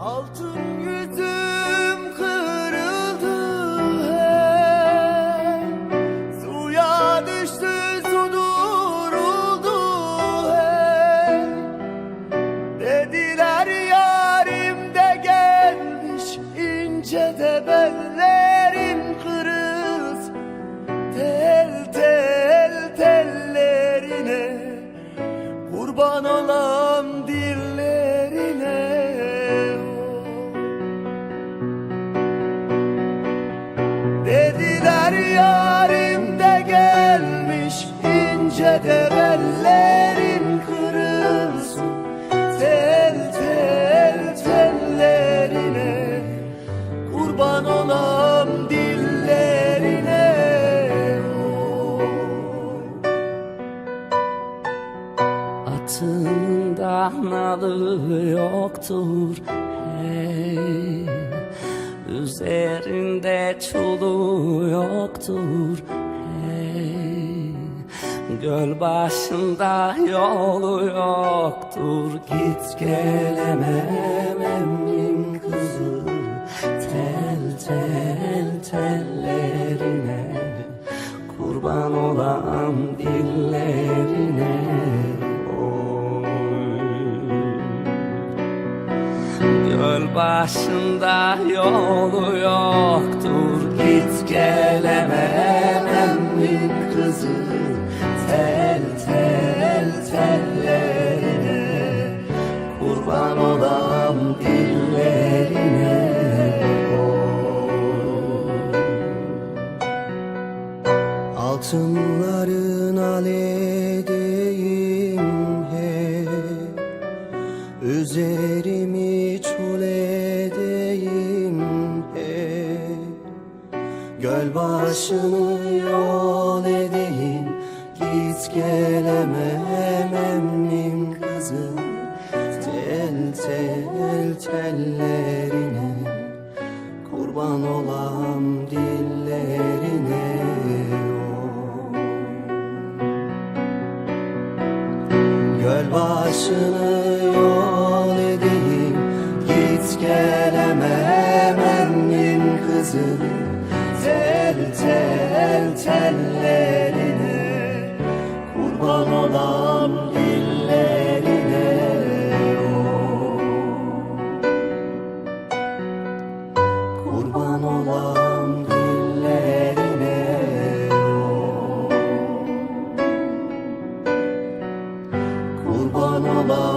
Altın yüzüm Kurban olam dillerine. Dediler yarim de gelmiş ince de bellerin kırılsın Atında nalı yoktur. Hey Üzerinde çulu yoktur. Hey Göl başında yolu yoktur. Git gelemem emmim kızı. Tel tel tellerine. Kurban olan dillerine Göl başında yolu yoktur Git emmin kızı Tel tel tellerine Kurban olam dillerine. Altınların aledeyim he Üzerimi çul edeyim he. Göl başını yol edeyim. Git gelemem emmim kızım. Tel tel tellerine Kurban olam dillerine. Oy. Göl başını gelemem emmin kızı Tel tel tellerine Kurban olam dillerine oy. Kurban olam dillerine oy. Kurban olam